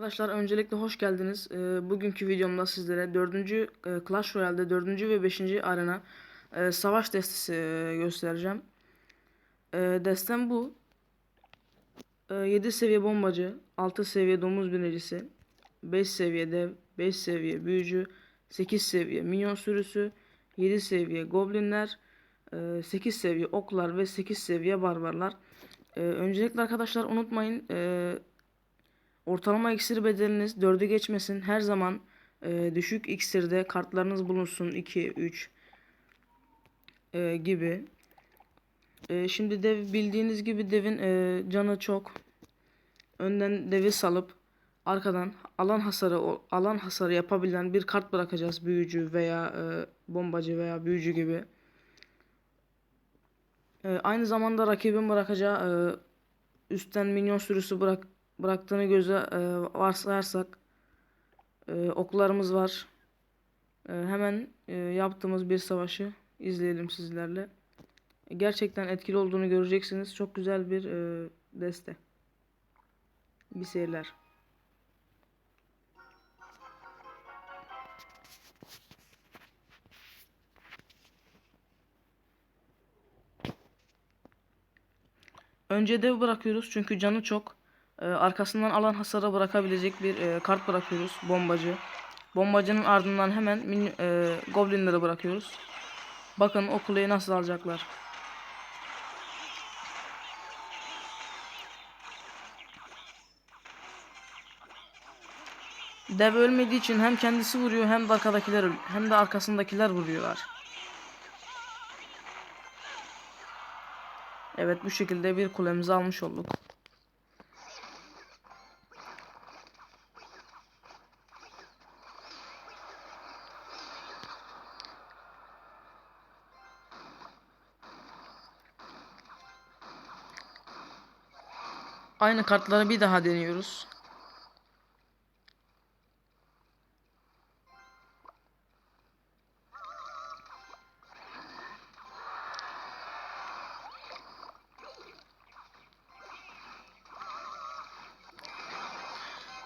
Arkadaşlar öncelikle hoş geldiniz. Ee, bugünkü videomda sizlere 4. e, Clash Royale'de 4. ve 5. arena e, savaş destesi e, göstereceğim. Destem bu. E, 7 seviye bombacı, 6 seviye domuz binicisi, 5 seviye dev, 5 seviye büyücü, 8 seviye minyon sürüsü, 7 seviye goblinler, e, 8 seviye oklar ve 8 seviye barbarlar. Öncelikle arkadaşlar unutmayın Ortalama iksir bedeliniz 4'ü geçmesin. Her zaman e, düşük iksirde kartlarınız bulunsun. 2, 3 e, gibi. E, şimdi dev bildiğiniz gibi devin e, canı çok. Önden devi salıp arkadan alan hasarı alan hasarı yapabilen bir kart bırakacağız. Büyücü veya e, bombacı veya büyücü gibi. E, aynı zamanda rakibin bırakacağı e, üstten minyon sürüsü bırak bıraktığını göze e, varsayarsak e, oklarımız var. E, hemen e, yaptığımız bir savaşı izleyelim sizlerle. Gerçekten etkili olduğunu göreceksiniz. Çok güzel bir e, deste. Bir seyirler. Önce dev bırakıyoruz çünkü canı çok. Ee, arkasından alan hasara bırakabilecek bir e, kart bırakıyoruz. Bombacı. Bombacının ardından hemen min, e, goblinleri bırakıyoruz. Bakın o kuleyi nasıl alacaklar. Dev ölmediği için hem kendisi vuruyor hem de arkadakiler hem de arkasındakiler vuruyorlar. Evet bu şekilde bir kulemizi almış olduk. Aynı kartları bir daha deniyoruz.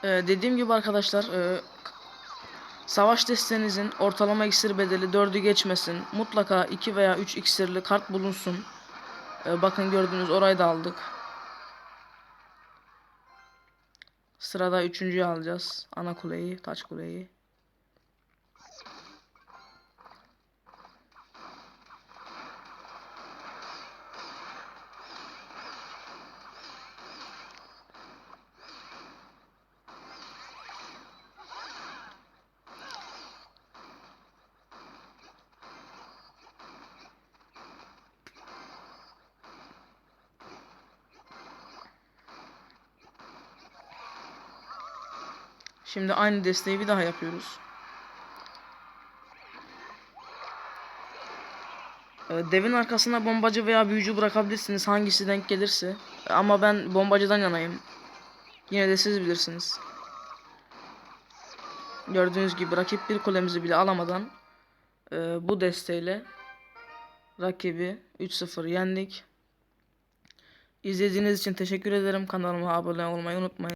Ee, dediğim gibi arkadaşlar e, savaş destenizin ortalama iksir bedeli 4'ü geçmesin. Mutlaka 2 veya 3 iksirli kart bulunsun. Ee, bakın gördüğünüz orayı da aldık. Sırada üçüncüyü alacağız. Ana kuleyi, taç kuleyi. Şimdi aynı desteği bir daha yapıyoruz. Ee, devin arkasına bombacı veya büyücü bırakabilirsiniz hangisi denk gelirse. Ama ben bombacıdan yanayım. Yine de siz bilirsiniz. Gördüğünüz gibi rakip bir kulemizi bile alamadan e, bu desteğiyle rakibi 3-0 yendik. İzlediğiniz için teşekkür ederim. Kanalıma abone olmayı unutmayın.